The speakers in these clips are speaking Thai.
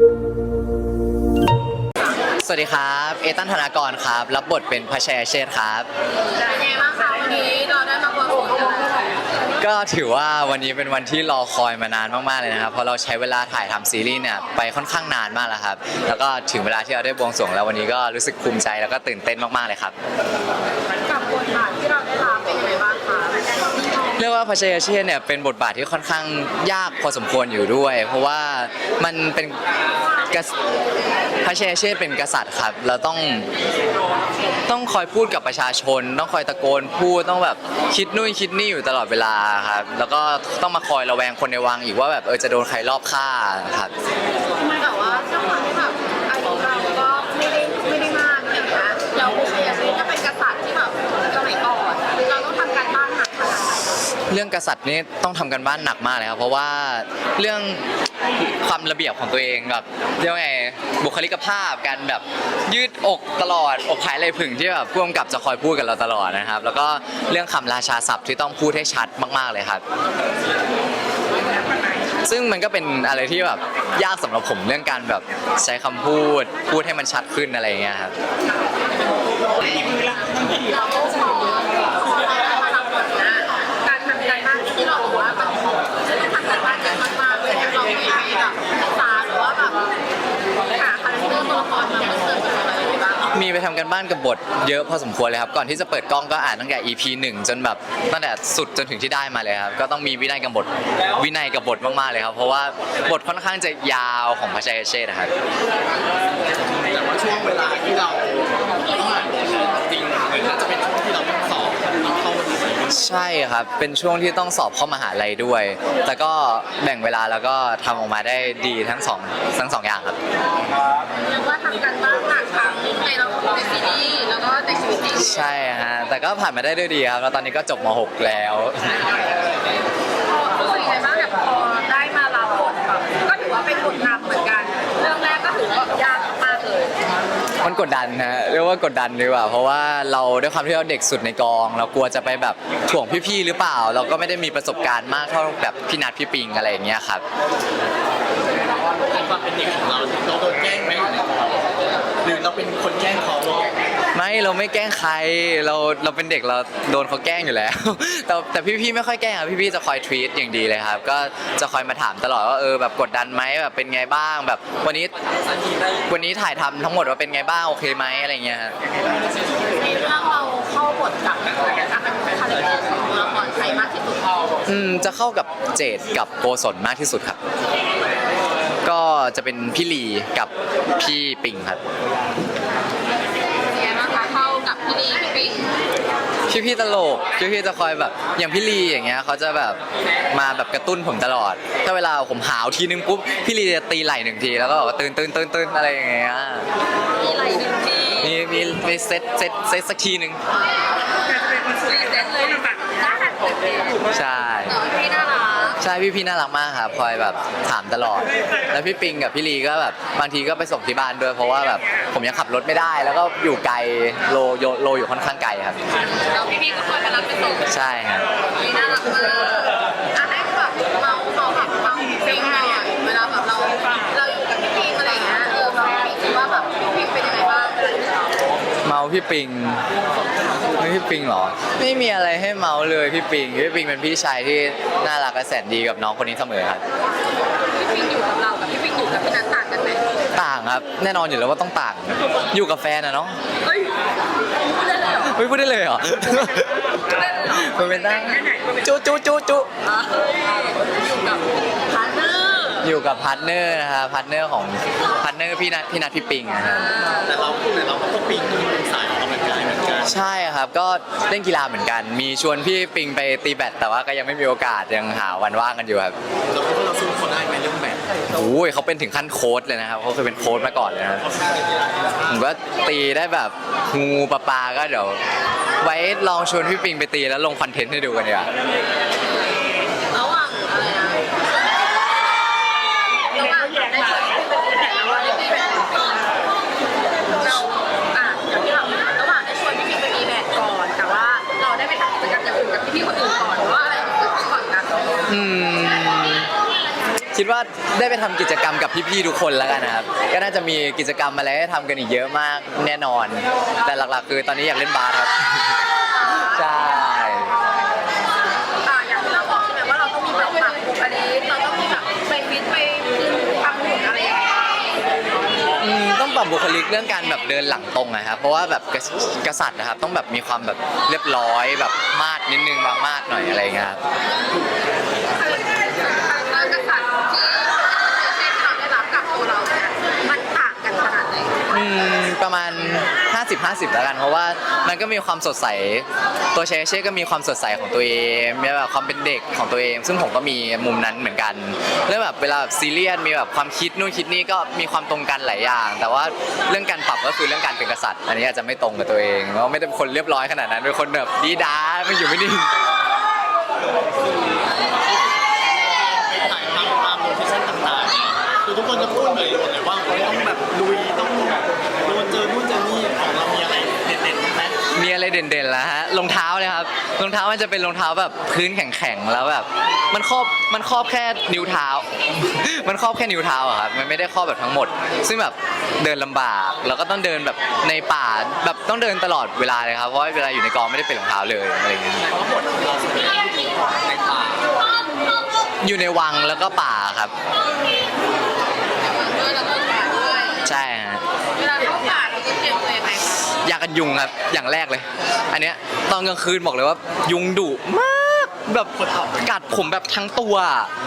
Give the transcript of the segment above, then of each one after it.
สวัสดีครับ เอตันธนากรครับ รับบทเป็นพระชัยเชษฐ์ครับ เป็นไงบ้างคะวันนี้เราได้มาประกวดกันก็ถือว่าวันนี้เป็นวันที่รอคอยมานานมาก ๆ เลยนะครับ เพราะเราใช้เวลาถ่ายทำซีรีส์เนี่ยไปค่อนข้างนานมากแล้วครับ แล้วก็ถึงเวลาที่เราได้บวงสรวงแล้ววันนี้ก็รู้สึกภูมิใจแล้วก็ตื่นเต้นมาก ๆ เลยครับ กับบทบาทที่เราได้รับเป็นยังไงบ้างคะ เรียกว่าพระชัยเชษฐ์เนี่ยเป็นบทบาทที่ค่อนข้างยากพอสมควรอยู่ด้วย เพราะว่ามันเป็นกษัตริย์พระเชยเชษฐ์เป็นกษัตริย์ครับเราต้องต้องคอยพูดกับประชาชน ต้องคอยตะโกนพูดต้องแบบคิดนู่นคิดนี่อยู่ตลอดเวลาครับแล้วก็ต้องมาคอยระแวงคนในวังอีกว่าแบบเออจะโดนใครรอบฆ่าครับแต่ว่าเจ้าความที่แบบ รื่องกษัตริย์นี่ต้องทำกันบ้านหนักมากเลยครับเพราะว่าเรื่องความระเบียบของตัวเองแบบเรียกว่าไงบุคลิกภาพการแบบยืดอกตลอดอกผายไหลผึ่งที่แบบพ่วงกับจะคอยพูดกับเราตลอดนะครับ แล้วก็เรื่องคำราชาศัพท์ที่ต้องพูดให้ชัดมาก ๆเลยครับซึ่งมันก็เป็นอะไรที่แบบยากสำหรับผมเรื่องการแบบใช้คำพูดพูดให้มันชัดขึ้นอะไรอย่างเงี้ยครับ มีไปทำกันบ้านกับบทเยอะพอสมควรเลยครับ ก่อนที่จะเปิดกล้องก็อ่านตั้งแต่ EP 1 จนแบบตั้งแต่สุดจนถึงที่ได้มาเลยครับ ก็ต้องมีวินัยกับบทวินัยกับบทมากๆเลยครับ เพราะว่าบทค่อนข้างจะยาวของพระชัยเชษฐ์นะครับ แต่ว่าช่วงเวลาที่เราผ่านจริงเหมือนน่าจะเป็นช่วงที่เราต้องสอบ ใช่ครับ เป็นช่วงที่ต้องสอบเข้ามหาลัยด้วย แต่ก็แบ่งเวลาแล้วก็ทำออกมาได้ดีทั้งสองทั้งสองอย่างครับ เรียกว่าทำกันบ้านหนักทั้งในละครในซีรีส์แล้วก็ในชีวิตจริงใช่ฮะ แต่ก็ผ่านมาได้ด้วยดีครับ แล้วตอนนี้ก็จบม .6 แล้ว กดดันนะเรียกว่ากดดันดีกว่า เพราะว่าเราด้วยความที่เราเด็กสุดในกอง เรากลัวจะไปแบบถ่วงพี่ๆหรือเปล่า เราก็ไม่ได้มีประสบการณ์มากเท่าแบบพี่นัดพี่ปิงอะไรอย่างเงี้ยครับความเป็นเด็กของเราเราโดนแกล้งไหมหรือเราเป็นคนแกล้งเขา ไม่เราไม่แกล้งใครเราเราเป็นเด็กเราโดนเขาแกล้งอยู่แล้ว แต่แต่พี่ๆไม่ค่อยแกล้งครับพี่ๆจะคอยทวีตอย่างดีเลยครับ ก็จะคอยมาถามตลอดว่าเออแบบกดดันไหมแบบเป็นไงบ้างแบบ วันนี้วันนี้ถ่ายทำทั้งหมดว่าเป็นไงบ้างโอเคไหมอะไรเงี้ยครับในเรื่องเราเข้าบทกับคาแรคเตอร์ของตัวละครใครมากที่สุดอืมจะเข้ากับเจดกับโกศลมากที่สุดครับ ก็จะเป็นพี่ลีกับพี่ปิงครับ เป็นไงบ้างคะเข้ากับ พี่ลีพี่ปิงพี่พี่ๆตลกพี่พี่ๆจะคอยแบบอย่างพี่ลีอย่างเงี้ยเขาจะแบบมาแบบกระตุ้นผมตลอด ถ้าเวลาผมหาวทีนึงปุ๊บพี่ลีจะตีไหล่หนึ่งทีแล้วก็บอกว่าตื่นตื่นตื่นตื่นอะไรอย่างเงี้ยมีอะไรหนึ่งที่มีมีมีเซตเซตเซตสักทีหนึ่งรีเซ็ตเลยแบบน่ารักเลยใช่แต่ว่าพี่น่ารักใช่พี่พี่ๆน่ารักมากครับคอยแบบถามตลอด แล้วพี่ปิงกับพี่ลีก็แบบบางทีก็ไปส่งที่บ้านด้วยเพราะว่าแบบ ผมยังขับรถไม่ได้ แล้วก็อยู่ไกลโลโยโลอยู่ค่อนข้างไกลครับแล้วพี่พี่ก็คอยมารับไปส่งใช่ครับพี่น่ารักมากอะให้แบบเมาเขาแบบเมาปิงหน่อยเวลาแบบเราเราอยู่กับพี่ปิงอะไรอย่างเงี้ยเออแบบพี่คิดว่าแบบพี่ปิงเป็นยังไงบ้างเมาพี่ปิงไม่พี่ปิงเหรอ ไม่มีอะไรให้เมาเลยพี่ปิง พี่ปิงเป็นพี่ชายที่น่ารักและแสนดีกับน้องคนนี้เสมอครับ พี่ปิงอยู่กับเรากับพี่ปิงอยู่กับพี่นัทต่างกันไหม ต่างครับ แน่นอนอยู่แล้วว่าต้องต่าง อยู่กับแฟนอะเนาะเฮ้ยพูดได้เลยเหรอเฮ้ยพูดได้เลยเหรอมันเป็นได้จุจุจุจุเฮ้ยอยู่กับพาร์ทเนอร์อยู่กับพาร์ทเนอร์นะครับพาร์ทเนอร์ของพาร์ทเนอร์พี่นัทพี่นัทพี่ปิงนะครับแต่เราแต่เราก็ต้องปีนขึ้นเป็นสายออกกำลังกายเหมือนกันใช่ครับ ก็เล่นกีฬาเหมือนกัน มีชวนพี่ปิงไปตีแบดแต่ว่าก็ยังไม่มีโอกาสยังหาวันว่างกันอยู่ครับ เราคิดว่าเราสู้เขาได้ไหมเรื่องแบบโอ้ยเขาเป็นถึงขั้นโค้ชเลยนะครับเขาเคยเป็นโค้ชมาก่อนเลยนะผมก็ตีได้แบบงูปลาปลาก็เดี๋ยว ไว้ลองชวนพี่ปิงไปตีแล้วลงคอนเทนต์ให้ดูกันดีกว่าระหว่างอะไรนะระหว่างได้ช่วยพี่เป็นแต่ละวันได้พี่เป็นเราอะอย่างที่เราระหว่างได้ชวนพี่ปิงไปตีแบดก่อน แต่ว่าเราได้ไปทำกิจกรรมอย่างอื่นกับพี่ๆคนอื่นก่อนหรือว่าอะไรเกิดขึ้นก่อนกัน อืมจ คิดว่าได้ไปทำกิจกรรมกับพี่ๆทุกคนแล้วกันนะครับ ก็น่าจะมีกิจกรรมอะไรให้ทำกันอีกเยอะมากแน่นอน แต่หลักๆ คือตอนนี้อยากเล่นบาสครับ ใช่ อ่าอย่างที่เราบอกใช่ไหมว่าเราต้องมีแบบปรับบุคลิกเราต้องมีแบบไปฟิตไปทำหุ่นอะไรอย่างเงี้ยอืมต้องปรับบุคลิกเรื่องการแบบเดินหลังตรงนะครับ เพราะว่าแบบกษักษัตริย์นะครับ ต้องแบบมีความแบบเรียบร้อยแบบมาดนิดนึงบางมาดหน่อยอะไรเงี้ยครับคือทางกษัตริย์ที่ที่เราได้รับกับตัวเราเนี่ยมันต่างกันขนาดไหน อืม ประมาณ 50 50แล้วกัน เพราะว่ามันก็มีความสดใส ตัวเชเช่ก็มีความสดใสของตัวเองมีแบบความเป็นเด็กของตัวเอง ซึ่งผมก็มีมุมนั้นเหมือนกันแล้วแบบเวลาแบบซีเรียสมีแบบความคิดนู่นคิดนี่ก็มีความตรงกันหลายอย่าง แต่ว่าเรื่องการปรับก็คือเรื่องการเป็นกษัตริย์ อันนี้อาจจะไม่ตรงกับตัวเองเพราะไม่ได้เป็นคนเรียบร้อยขนาดนั้นเป็นคนแบบดีด้าไม่อยู่ไม่นิ่ง ไปถ่ายทำตามโลเคชั่นต่างๆคือทุกคนจะพูดเลยหมดเลยว่าเขาต้องแบบลุยต้องโดนเจอนู่นเจอนี่ของเรามีอะไรเด็ดๆบ้างไหม มีอะไรเด่นๆแล้วฮะรองเท้าเลยครับรองเท้ามันจะเป็นรองเท้าแบบพื้นแข็งๆแล้วแบบ มันครอบมันครอบแค่นิ้วเท้า มันครอบแค่นิ้วเท้าอะครับมันไม่ได้ครอบแบบทั้งหมด ซึ่งแบบเดินลำบากแล้วก็ต้องเดินแบบในป่าแบบต้องเดินตลอดเวลาเลยครับเพราะว่าเวลาอยู่ในกองไม่ได้เป็นรองเท้าเลยอะไรอย่างเงี้ย แต่ว่าบทของเราส่วนใหญ่ที่อยู่ในป่าอยู่ในวังแล้วก็ป่าครับ ใช่ฮะ เวลาเข้าป่าเราจะเตรียมตัวยังไงคะ ยากันยุงครับอย่างแรกเลย อันเนี้ยตอนกลางคืนบอกเลยว่า ยุงดุมากแบบกัดผมแบบทั้งตัว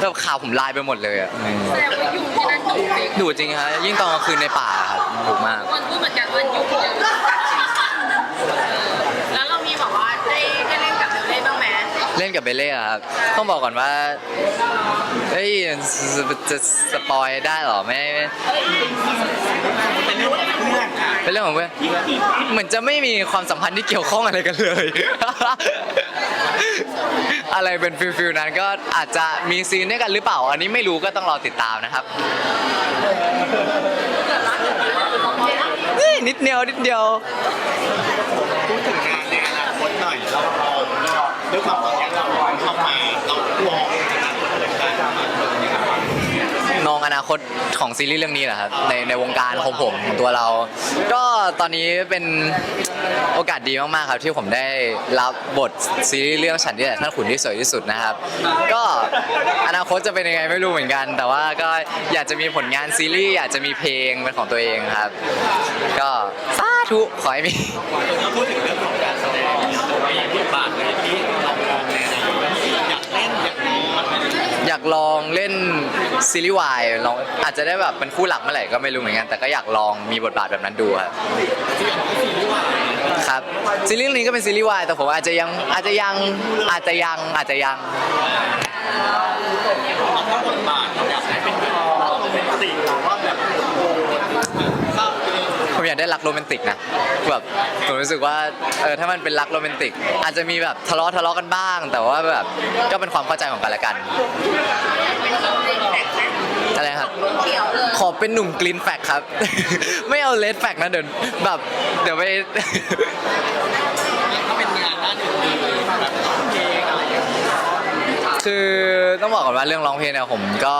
แบบขาวผมลายไปหมดเลยอะอืมแสดงว่ายุงที่นั่นดุจริงดุจริงฮะยิ่งตอนกลางคืนในป่าครับดุมากมันพูดเหมือนกันว่ายุงเยอะ กับเบลเล่อะครับต้องบอกก่อนว่าเฮ้ยจะสปอยได้เหรอไม่เป็นเรื่องของเพื่อนเป็นเรื่องของเพื่อนเหมือนจะไม่มีความสัมพันธ์ที่เกี่ยวข้องอะไรกันเลย อะไรเป็นฟิลฟิลนั้นก็อาจจะมีซีนด้วยกันหรือเปล่า อันนี้ไม่รู้ก็ต้องรอติดตามนะครับนี่นิดเดียวนิดเดียว พูดถึงงานในอนาคตหน่อยเราลอง ด้วยความตอนนี้เราเข้ามาเราลอ นาคตของซีรีส์เรื่องนี้เหรอครับในในวงการของผมของตัวเรา ก็ตอนนี้เป็นโอกาสดีมากๆครับที่ผมได้รับบทซีรีส์เรื่องฉันที่แหละท่านขุนที่สวยที่สุดนะครับ ก็อนาคตจะเป็นยังไงไม่รู้เหมือนกัน แต่ว่าก็อยากจะมีผลงานซีรีส์อยากจะมีเพลงเป็นของตัวเองครับ ก็สาธุขอให้มีพูดถึงเรื่องของการแสดงมีบทบาทอะไรที่นาคตอยากเล่นอยากมีมันเป็น อยากลองเล่นซีรีส์วายลองอาจจะได้แบบเป็นคู่หลักเมื่อไหร่ก็ไม่รู้เหมือนกัน แต่ก็อยากลองมีบทบาทแบบนั้นดูครับซีรีส์วายครับซีรีส์นี้ก็เป็นซีรีส์วายแต่ผมอาจจะยังอาจจะยังอาจจะยังอาจจะยังถ้าบทบาทเราอยากให้เป็นแบบโรแมนติ ได้รักโรแมนติกนะแบบผมรู้สึกว่าเออถ้ามันเป็นรักโรแมนติก อาจจะมีแบบทะเลาะทะเลาะกันบ้าง แต่ว่าแบบก็เป็นความเข้าใจของกันและกันอะไรครับขอเป็นหนุ่มกรีนแฟกครับ ไม่เอาเลดแฟกนะเดี๋ยวแบบเดี๋ยวไปเป็นงานด้านอื่นแบบ คือต้องบอกก่อนว่าเรื่องร้องเพลงเนี่ยผมก็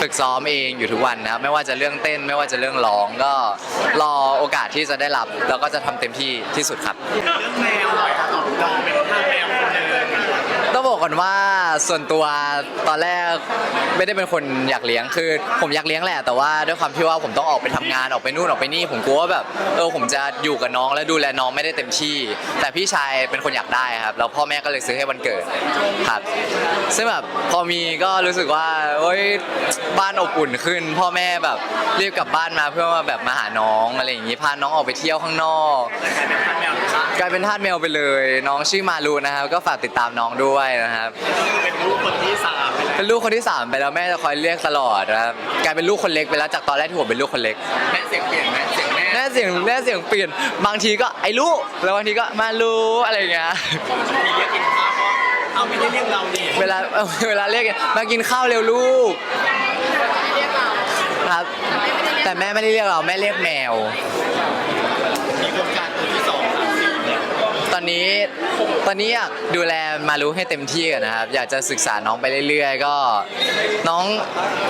ฝึกซ้อมเองอยู่ทุกวันนะครับไม่ว่าจะเรื่องเต้นไม่ว่าจะเรื่องร้องก็รอโอกาสที่จะได้รับ แล้วก็จะทำเต็มที่ที่สุดครับ เรื่องแมวหน่อยครับเราเป็นท่าแมวคนหนึ่ง ต้องบอ ก่อนว่าส่วนตัวตอนแรกไม่ได้เป็นคนอยากเลี้ยงคือ ผมอยากเลี้ยงแหละ แต่ว่าด้วยความที่ว่าผมต้องออกไปทำงานออกไปนู่นออกไปนี่ ผมกลัวว่าแบบเออผมจะอยู่กับน้องและดูแลน้องไม่ได้เต็มที่ แต่พี่ชายเป็นคนอยากได้ครับแล้วพ่อแม่ก็เลยซื้อให้วันเกิดครับซึ่งแบบพอมีก็รู้สึกว่าโอ๊ยบ้านอบอุ่นขึ้น พ่อแม่แบบรีบกลับบ้านมาเพื่อมาแบบมาหาน้องอะไรอย่างงี้พาน้องออกไปเที่ยวข้างนอกกลายเป็นท่าแมวนะครับกลายเป็นทาสแมวไปเลย น้องชื่อมารูนะครับก็ฝากติดตามน้องด้วยนะครับคือเป็นลูกคนที่สามไปแล้วเป็นลูกคนที่สามไปแล้วแม่จะคอยเรียกตลอดนะครับกลายเป็นลูกคนเล็กไปแล้วจากตอนแรกที่ผมเป็นลูกคนเล็ก แม่เสียงเปลี่ยนไหมเสียงแม่แม่เสียงแม่เสียงเปลี่ยน บางทีก็ไอ้ลูก แล้วบางทีก็มาลูอะไรอย่างเงี้ย มีเรียกกินข้าวเพราะเอาไม่ได้เรียกเรานี่เวลาเออเวลาเรียกมากินข้าวเร็วลูกเรียกเราครับ แต่แม่ไม่ได้เรียกเราแม่เรียกแมว มีโครงการตัวที่ส องสามสี่เนี่ยตอนอนนี้ตอนนี้อยากดูแลมารู้ให้เต็มที่กันนะครับ อยากจะศึกษาน้องไปเรื่อยๆ ก็ น้อง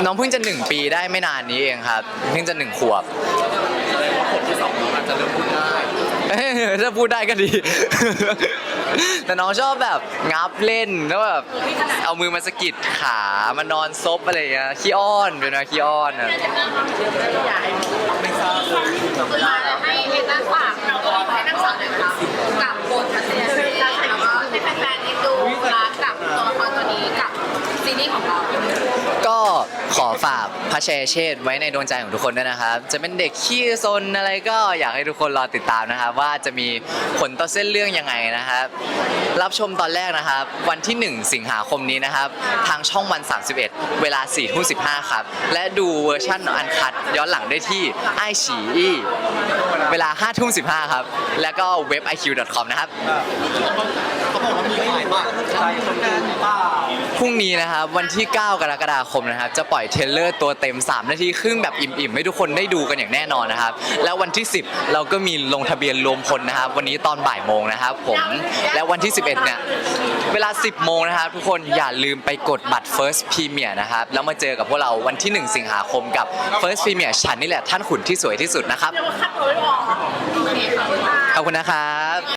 น้องเพิ่งจะหนึ่งปีได้ไม่นานนี้เองครับเพิ่งจะหนึ่งขวบแสดงว่าคนที่สองน้องอาจจะเริ่มพูดได้เอ้ยถ้าพูดได้ก็ดี แต่น้องชอบแบบงับเล่นแล้วแบบเอามือมาสะกิดขามานอนซบอะไรอย่างเงี้ยขี้อ้อนเป็นนะขี้อ้อนอะไม่ทราบเลย คือมาให้เอต้าฝากเราก็ให้นักสอนเลยค่ะกับบทพัฒนาชีวิตแล้วก็ให้แฟนๆได้ดูรักกับตัวละครตัวนี้กับซีรีส์ของเรา ก็ ขอฝากพระเชยเชษฐ์ไว้ในดวงใจของทุกคนด้วยนะครับ จะเป็นเด็กขี้ซนอะไรก็อยากให้ทุกคนรอติดตามนะครับ ว่าจะมีผลต่อเส้นเรื่องยังไงนะครับ รับชมตอนแรกนะครับ วันที่ 1 สิงหาคมนี้นะครับ ทางช่องวัน 31 เวลา4ทุ่ม15ครับ และดูเวอร์ชั่นอันคัดย้อนหลังได้ที่ไอฉีอีเวลา5ทุ่ม15ครับ แล้วก็เว็บ iq.com นะครับ เขาบอกว่ามีขายบัตรใช่คนงานเปล่า รุ่งนี้นะครับวันที่ 9 กรกฎาคมนะครับจะปล่อยเทรลเลอร์ตัวเต็ม 3 นาทีครึ่งแบบอิ่มๆให้ทุกคนได้ดูกันอย่างแน่นอนนะครับแล้ววันที่ 10 เราก็มีลงทะเบียนรวมพลนะครับ วันนี้ตอนบ่ายโมงนะครับผมและวันที่ 11เนี่ยเวลา 10 โมงนะครับ ทุกคนอย่าลืมไปกดบัตร First Premier นะครับแล้วมาเจอกับพวกเราวันที่ 1 สิงหาคมกับ First Premier ฉันนี่แหละท่านขุนที่สวยที่สุดนะครับเรียกว่าคัดตัวไม่ออกโอเคขอบคุณค่ะขอบคุณนะครับ